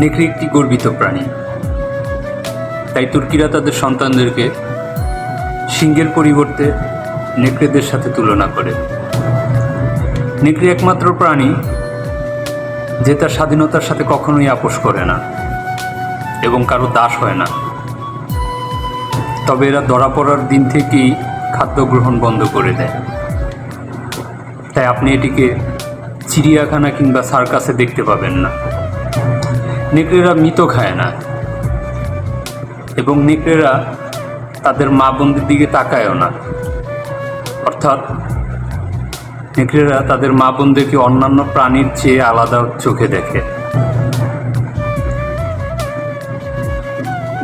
নেকড়ে একটি গর্বিত প্রাণী। তাই তুর্কিরা তাদের সন্তানদেরকে সিংহের পরিবর্তে নেকড়েদের সাথে তুলনা করে। নেকড়ে একমাত্র প্রাণী যে তার স্বাধীনতার সাথে কখনোই আপোষ করে না এবং কারও দাস হয় না। তবে এরা ধরা পড়ার দিন থেকেই খাদ্য গ্রহণ বন্ধ করে দেয়। তাই আপনি এটিকে চিড়িয়াখানা কিংবা সার্কাসে দেখতে পাবেন না। নেকড়েরা মৃত খায় না। এবং নেকড়েরা তাদের মা বোনদের দিকে তাকায়ও না। অর্থাৎ নেকড়েরা তাদের মা বোনদেরকে অন্যান্য প্রাণীর চেয়ে আলাদা চোখে দেখে।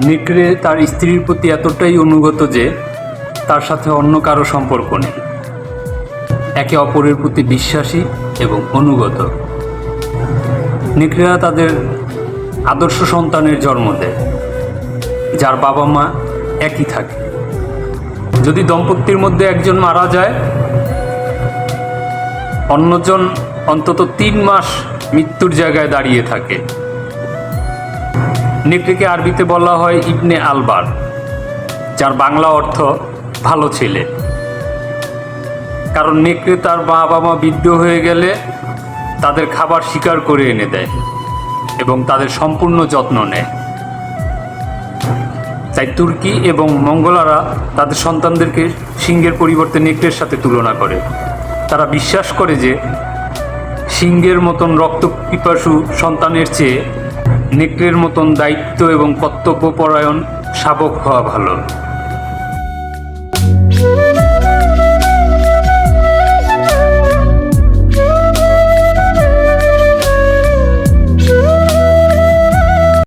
নেকড়ে তার স্ত্রীর প্রতি এতটাই অনুগত যে তার সাথে অন্য কারও সম্পর্ক নেই। একে অপরের প্রতি বিশ্বাসী এবং অনুগত। নেকড়েরা তাদের আদর্শ সন্তানের জন্ম দেয়, যার বাবা মা একই থাকে। যদি দম্পতির মধ্যে একজন মারা যায়, অন্যজন অন্তত তিন মাস মৃত্যুর জায়গায় দাঁড়িয়ে থাকে। নেকড়েকে আরবিতে বলা হয় ইবনে আলবার, যার বাংলা অর্থ ভালো ছেলে। কারণ নেকড়ে তার বাবা মা বৃদ্ধ হয়ে গেলে তাদের খাবার শিকার করে এনে দেয়। এবং তাদের সম্পূর্ণ যত্ন নেয়। তাই তুর্কি এবং মঙ্গলারা তাদের সন্তানদেরকে সিংহের পরিবর্তে নেকড়ের সাথে তুলনা করে। তারা বিশ্বাস করে যে সিংহের মতন রক্ত পিপাসু সন্তানের চেয়ে নেকড়ের মতন দায়িত্ব এবং কর্তব্যপরায়ণ শাবক হওয়া ভালো।